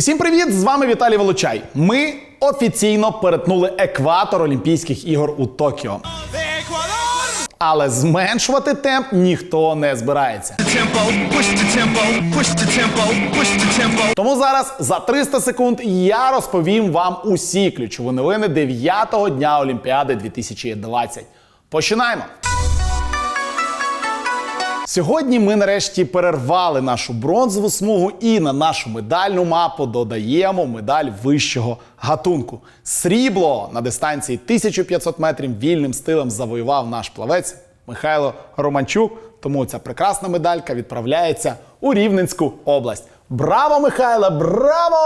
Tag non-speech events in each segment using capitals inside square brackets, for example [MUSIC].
Усім привіт! З вами Віталій Волочай. Ми офіційно перетнули екватор Олімпійських ігор у Токіо. Але зменшувати темп ніхто не збирається. Тому зараз за 300 секунд я розповім вам усі ключові новини 9-го дня Олімпіади 2020. Починаємо! Сьогодні ми нарешті перервали нашу бронзову смугу і на нашу медальну мапу додаємо медаль вищого гатунку. Срібло на дистанції 1500 метрів вільним стилем завоював наш плавець Михайло Романчук. Тому ця прекрасна медалька відправляється у Рівненську область. Браво, Михайло! Браво!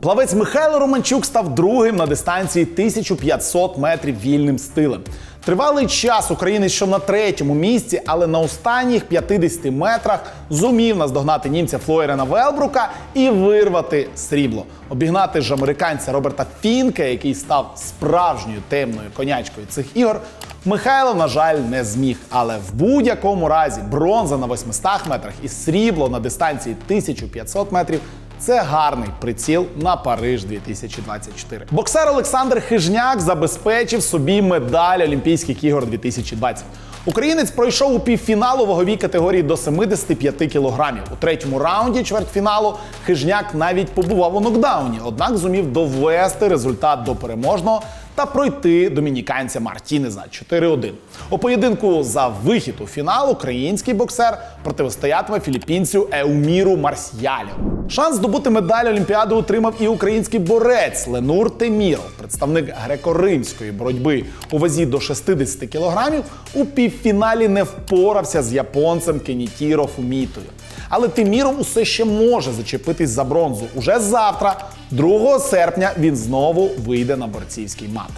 Плавець Михайло Романчук став другим на дистанції 1500 метрів вільним стилем. Тривалий час українець йшов на третьому місці, але на останніх 50 метрах зумів наздогнати німця Флоєрена Велбрука і вирвати срібло. Обігнати ж американця Роберта Фінке, який став справжньою темною конячкою цих ігор, Михайло, на жаль, не зміг. Але в будь-якому разі бронза на 800 метрах і срібло на дистанції 1500 метрів це гарний приціл на Париж 2024. Боксер Олександр Хижняк забезпечив собі медаль Олімпійських ігор 2020. Українець пройшов у півфіналу ваговій категорії до 75 кілограмів. У третьому раунді чвертьфіналу Хижняк навіть побував у нокдауні, однак зумів довести результат до переможного та пройти домініканця Мартінеза 4-1. У поєдинку за вихід у фінал український боксер протистоятиме філіппінцю Еуміру Марсіалю. Шанс здобути медаль Олімпіади отримав і український борець Ленур Теміров, представник греко-римської боротьби у вазі до 60 кілограмів. У півфіналі не впорався з японцем Кенітіро Фумітою. Але Тиміров усе ще може зачепитись за бронзу. Уже завтра, 2 серпня, він знову вийде на борцівський мат.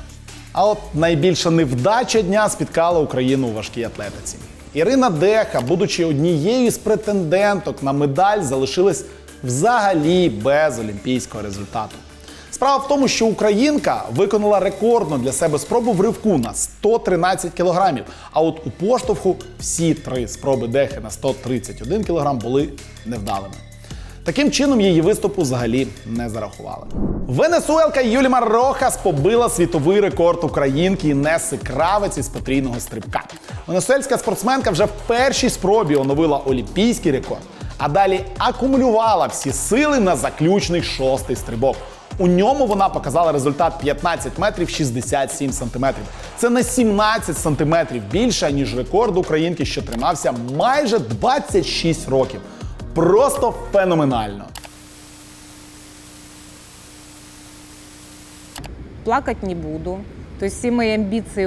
А от найбільша невдача дня спіткала Україну у важкій атлетиці. Ірина Деха, будучи однією з претенденток на медаль, залишилась взагалі без олімпійського результату. Справа в тому, що українка виконала рекордну для себе спробу в ривку на 113 кілограмів. А от у поштовху всі три спроби дехи на 131 кілограм були невдалими. Таким чином її виступу взагалі не зарахували. Венесуелка Юлімар Рохас побила світовий рекорд українки Неси Кравець із потрійного стрибка. Венесуельська спортсменка вже в першій спробі оновила олімпійський рекорд, а далі акумулювала всі сили на заключний шостий стрибок. У ньому вона показала результат 15 метрів 67 сантиметрів. Це на 17 сантиметрів більше, ніж рекорд українки, що тримався майже 26 років. Просто феноменально. плакать не буду. То есть все мои амбиции.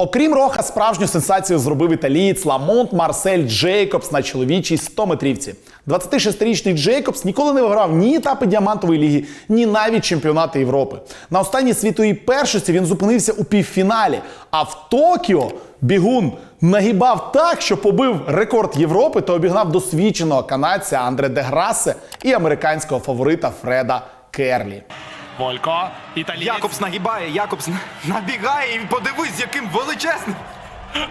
Окрім Роха, справжню сенсацію зробив італієць Ламонт Марсель Джейкобс на чоловічій 100-метрівці. 26-річний Джейкобс ніколи не виграв ні етапи діамантової ліги, ні навіть чемпіонати Європи. На останній світовій першості він зупинився у півфіналі. А в Токіо бігун нагибав так, що побив рекорд Європи та обігнав досвідченого канадця Андре Деграсе і американського фаворита Фреда Керлі. Волько, італієць. Якобс нагибає, Якобс [LAUGHS] набігає і подивись, яким величезним.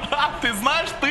Ха, ти знаєш, ти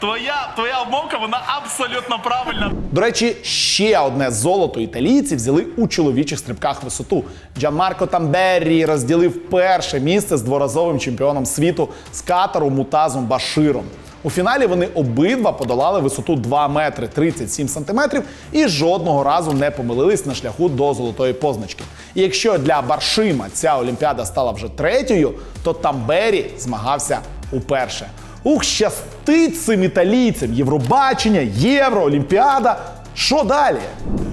твоя, твоя обмовка, вона абсолютно правильна. До речі, ще одне золото італійці взяли у чоловічих стрибках висоту. Джанмарко Тамберрі розділив перше місце з дворазовим чемпіоном світу з катеру Мутазом Баширом. У фіналі вони обидва подолали висоту 2 метри 37 сантиметрів і жодного разу не помилились на шляху до золотої позначки. І якщо для Баршима ця олімпіада стала вже третьою, то Тамбері змагався уперше. Ух, щастить цим італійцям! Євробачення, Євро, Олімпіада. Що далі?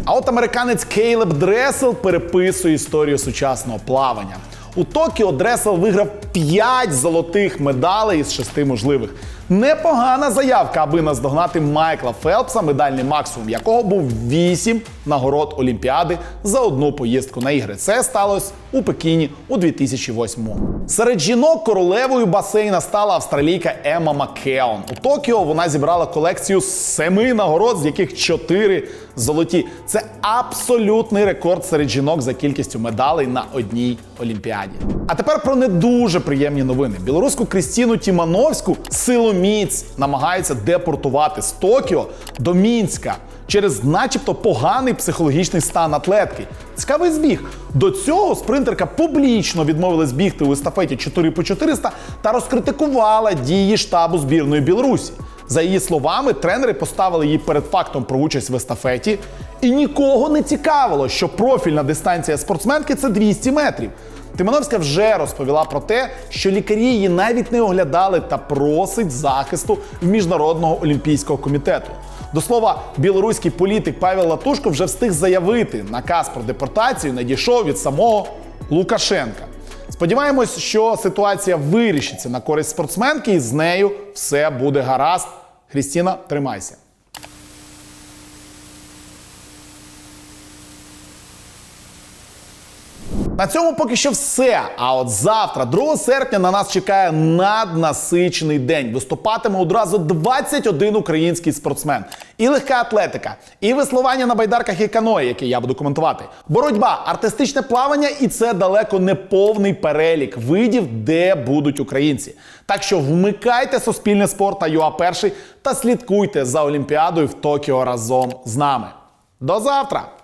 А от американець Кейлеб Дресел переписує історію сучасного плавання. У Токіо Дресел виграв 5 золотих медалей із 6 можливих. Непогана заявка, аби наздогнати Майкла Фелпса, медальний максимум якого був 8 нагород Олімпіади за одну поїздку на ігри. Це сталося у Пекіні у 2008-му. Серед жінок королевою басейна стала австралійка Емма Маккеон. У Токіо вона зібрала колекцію семи нагород, з яких чотири золоті. Це абсолютний рекорд серед жінок за кількістю медалей на одній олімпіаді. А тепер про не дуже приємні новини. Білоруську Крістіну Тімановську силоміць силоміць намагаються депортувати з Токіо до Мінська через, начебто, поганий психологічний стан атлетки. Цікавий збіг. До цього спринтерка публічно відмовилась бігти у естафеті 4 по 400 та розкритикувала дії штабу збірної Білорусі. За її словами, тренери поставили її перед фактом про участь в естафеті, і нікого не цікавило, що профільна дистанція спортсменки це 200 метрів. Тимановська вже розповіла про те, що лікарі її навіть не оглядали та просить захисту в міжнародного олімпійського комітету. До слова, білоруський політик Павел Латушко вже встиг заявити, наказ про депортацію надійшов від самого Лукашенка. Сподіваємось, що ситуація вирішиться на користь спортсменки, і з нею все буде гаразд. Христіна, тримайся. На цьому поки що все. А от завтра, 2 серпня, на нас чекає наднасичений день. Виступатиме одразу 21 український спортсмен. І легка атлетика, і веслування на байдарках і каної, які я буду коментувати. Боротьба, артистичне плавання, і це далеко не повний перелік видів, де будуть українці. Так що вмикайте суспільне спорт та ЮА перший та слідкуйте за Олімпіадою в Токіо разом з нами. До завтра!